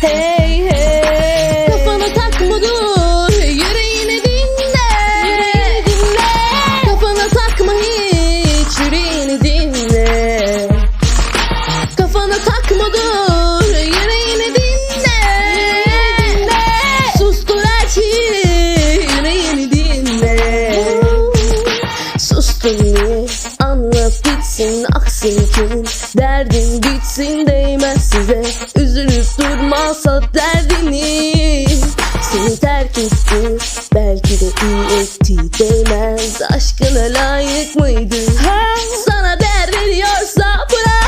Hey hey. Kafana takma dur Yüreğini dinle. Yüreğini dinle. Kafana takma hiç Yüreğini dinle. Kafana takma dur gitsin aksın kimin Derdin bitsin değmez size. Üzülüp durmazsa derdini. Seni terk etti Belki de iyi etti Değmez aşkına layık mıydı? Sana değer veriyorsa bırak.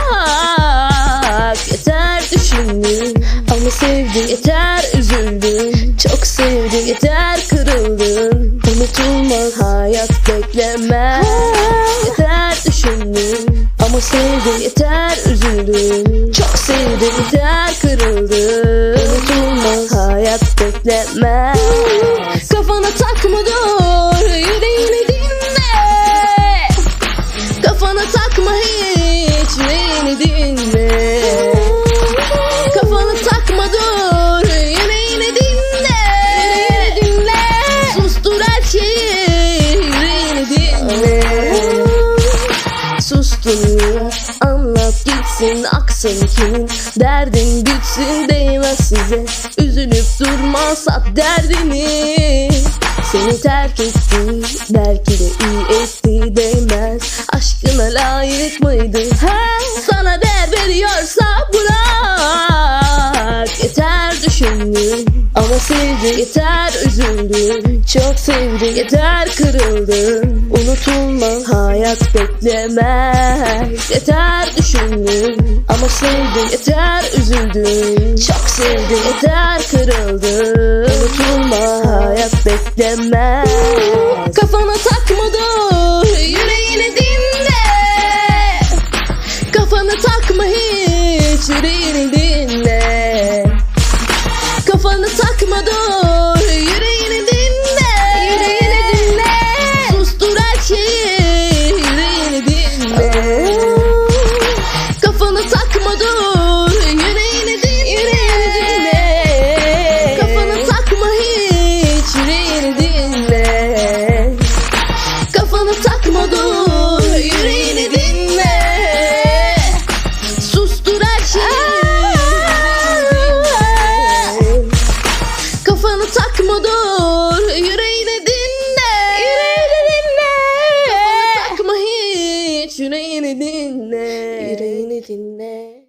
Yeter düşündüm Ama sevdi yeter üzüldüm Çok sevdi yeter kırıldın Unutulmaz hayat beklemez düşündüm Ama sevdi yeter üzüldüm. Çok sevdi yeter kırıldın Unutulmaz hayat beklemez Kafana takma dur Yüreğini dinle Kafana takma hiç Yüreğini dinle Niye Anlat gitsin aksın kimin Derdin bitsin değmez size. Üzülüp durma sat derdini. Seni terk etti Belki de iyi etti Sevdi yeter üzüldüm. Çok sevdi yeter kırıldım. Unutulmaz hayat beklemez. Yeter düşündüm. Ama sevdi yeter üzüldüm. Çok sevdi yeter kırıldım. Unutulmaz hayat beklemez Kafanı takma dur. Yüreğini dinle. Yüreğini dinle. Kafanı takma hiç. Yüreğini dinle. Yüreğini dinle